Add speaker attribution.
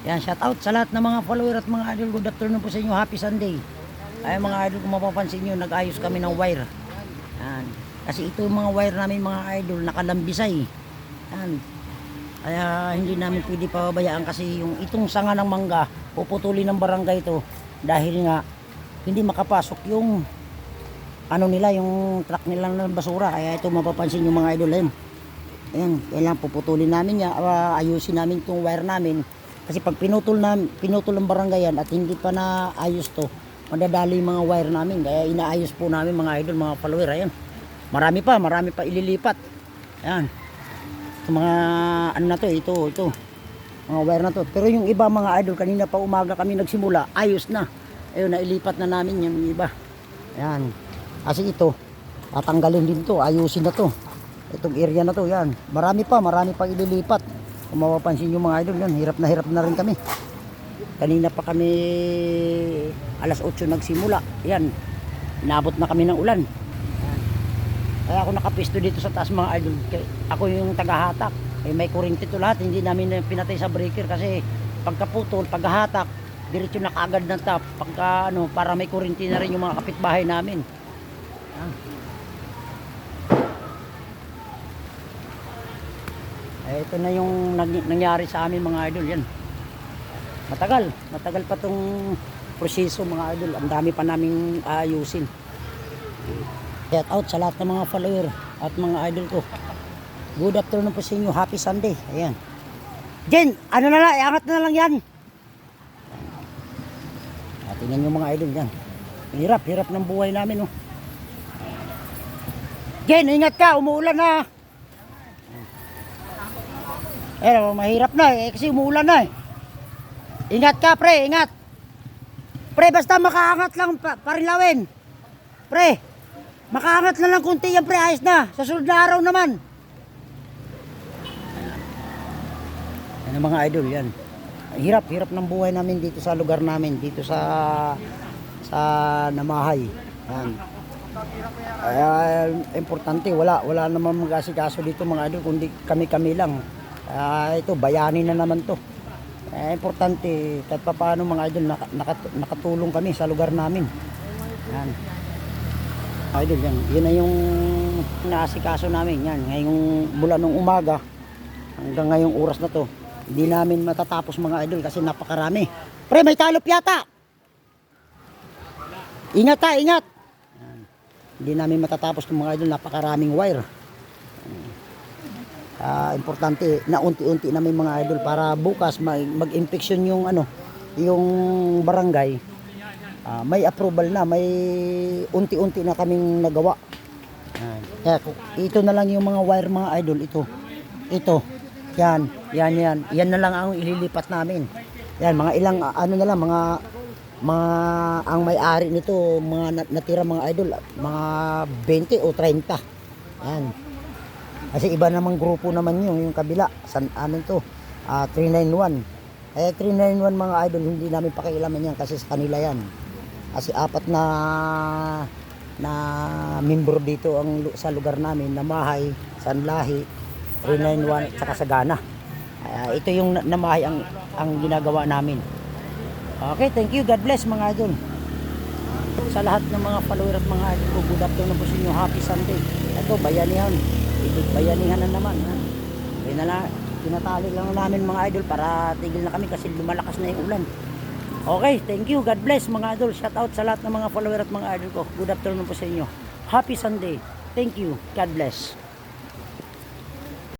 Speaker 1: Yan, shout out sa lahat ng mga follower at mga idol. Good afternoon po sa inyo. Happy Sunday. Ay mga idol, kung mapapansin nyo, nag-ayos kami ng wire. Yan. Kasi ito yung mga wire namin mga idol, nakalambisay. Yan. Kaya hindi namin pwede pababayaan kasi yung itong sanga ng mangga, puputulin ng barangay ito dahil nga hindi makapasok yung ano nila, yung truck nila ng basura. Kaya ito mapapansin yung mga idol. Yan. Ayan, kailangan puputulin namin niya, ah, ayusin namin itong wire namin. Kasi pag pinutol na pinutol ng barangay yan at hindi pa na ayos to, madadali yung mga wire namin. Kaya inaayos po namin mga idol, mga follower. Ayan. Marami pa, marami pa ililipat. Ayan. Ito mga ano na to, ito, ito. Mga wire na to. Pero yung iba mga idol, kanina pa umaga kami nagsimula, ayos na. Ayun, nailipat na namin yung iba. Ayan. Kasi ito, tatanggalin din to, ayusin na to. Itong area na to, yan. Marami pa, marami pa ililipat. Kung mapapansin yung mga idol, yan, hirap na hirap na rin kami. Kanina pa kami alas 8 nagsimula. Yan, inabot na kami ng ulan. Kaya ako nakapisto dito sa taas mga idol. Kaya Ako yung tagahatak. Eh, may kurinti to lahat. Hindi namin pinatay sa breaker kasi pagkaputol, paghahatak, diretso na kaagad ng tap. Pagka ano, para may kurinti na rin yung mga kapitbahay namin. Yan. Eh, ito na yung nangyari sa amin mga idol yan. Matagal, matagal pa tong proseso mga idol. Ang dami pa naming ayusin. Shout out sa lahat ng mga follower at mga idol ko. Good afternoon po sa inyo. Happy Sunday. Ayan. Jen, ano na lang, iangat na lang yan. Ah, tingnan nyo mga idol yan. Hirap, hirap ng buhay namin. Oh. Jen, ingat ka, umuulan na. Eh, mahirap na eh, kasi umuulan na eh. Ingat ka, pre, ingat. Pre, basta makaangat lang pa, parilawin. Pre, makaangat na lang kunti yan, pre, ayos na. Sa sunod na araw naman. Yan ang mga idol, yan. Hirap, hirap ng buhay namin dito sa lugar namin, dito sa sa Namahay. Yan. Kaya importante, wala wala naman mag-asikaso dito mga idol, kundi kami-kami lang. Ah, ito, bayani na naman to. Eh, importante, kahit pa paano mga idol, naka, naka- nakatulong kami sa lugar namin. Yan. Idol, yan. Yun na yung naasikaso namin. Yan, ngayong mula nung umaga, hanggang ngayong oras na to, hindi namin matatapos mga idol kasi napakarami. Pre, may talop yata! Ingat ta, ingat! Yan. Hindi namin matatapos ng mga idol, napakaraming wire. Ah, importante na unti-unti na may mga idol para bukas mag- mag-infection yung ano, yung barangay. Ah, may approval na, may unti-unti na kaming nagawa. Yan. Kaya ito na lang yung mga wire mga idol, ito. Ito. Yan, yan, yan. Yan na lang ang ililipat namin. Yan, mga ilang ano na lang, mga mga ang may-ari nito, mga nat- natira mga idol, mga 20 o 30. Yan. Kasi iba namang grupo naman yun, yung kabila. San, ano to? Ah, 391. Eh, 391 mga idol, hindi namin pakialaman yan kasi sa kanila yan. Kasi apat na na membro dito ang sa lugar namin, Namahay, Sanlahi, 391, at saka Sagana. Ah, ito yung na- Namahay ang, ang ginagawa namin. Okay, thank you. God bless mga idol. Sa lahat ng mga follower at mga idol good afternoon po sa inyo. Happy Sunday. Ito, bayanihan. Ibig bayanihan na naman. Ha? Kaya na lang, tinatali lang namin mga idol para tigil na kami kasi lumalakas na yung ulan. Okay, thank you. God bless mga idol. Shout out sa lahat ng mga follower at mga idol ko. Good afternoon po sa inyo. Happy Sunday. Thank you. God bless.